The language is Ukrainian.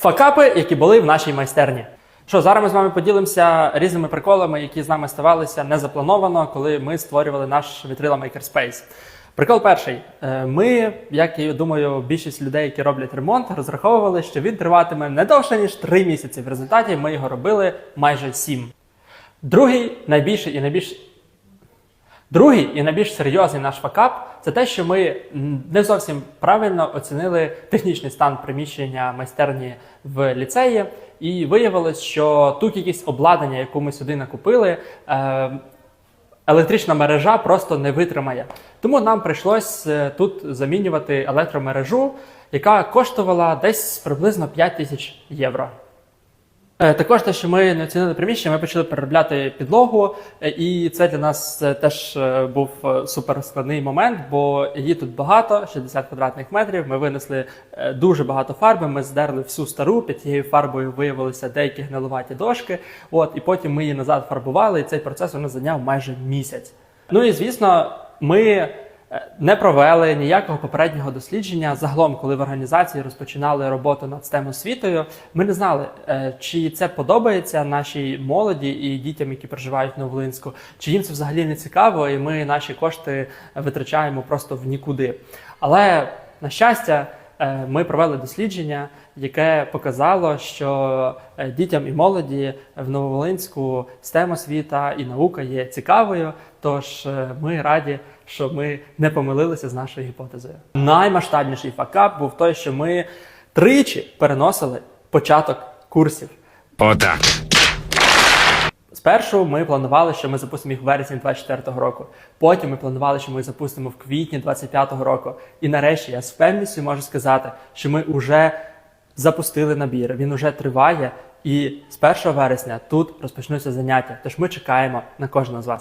Факапи, які були в нашій майстерні. Що зараз ми з вами поділимося різними приколами, які з нами ставалися незаплановано, коли ми створювали наш вітрила Makerspace. Прикол перший. Е, Ми, як і думаю, більшість людей, які роблять ремонт, розраховували, що він триватиме не довше ніж 3 місяці. В результаті ми його робили майже 7. Другий найбільший і найбільш Другий і найбільш серйозний наш факап це те, що ми не зовсім правильно оцінили технічний стан приміщення майстерні в ліцеї, і виявилось, що ту кількість обладнання, яку ми сюди накупили, е, електрична мережа просто не витримає. Тому нам прийшлось е, тут замінювати електромережу, яка коштувала десь приблизно 5 тисяч євро. Е, Також те, що ми не оцінили приміщення, ми почали переробляти підлогу, е, і це для нас е, теж був е, супер складний момент, бо її тут багато, 60 квадратних метрів. Ми винесли дуже багато фарби. Ми здерли всю стару. Під тією фарбою виявилися деякі гнилуваті дошки. От і потім ми її назад фарбували. І цей процес у нас зайняв майже місяць. Ну і звісно, ми не провели ніякого попереднього дослідження. Загалом, коли в організації розпочинали роботу над STEM освітою, ми не знали, е, чи це подобається нашій молоді і дітям, які проживають в Новолинську, чи їм це взагалі не цікаво, і ми наші кошти витрачаємо просто в нікуди. Але на щастя, е, ми провели дослідження, яке показало, що е, дітям і молоді в Нововолинську STEM освіта і наука є цікавою. Тож е, ми раді, що ми не помилилися з нашою гіпотезою. Наймасштабніший факап був той, що ми тричі переносили початок курсів. Отак. Спершу ми планували, що ми запустимо їх в вересні 24-го року. Потім ми планували, що ми їх запустимо в квітні 25-го року. І нарешті я з впевненістю можу сказати, що ми вже запустили набір. Він уже триває, і з 1 вересня тут розпочнуться заняття. Тож ми чекаємо на кожного з вас.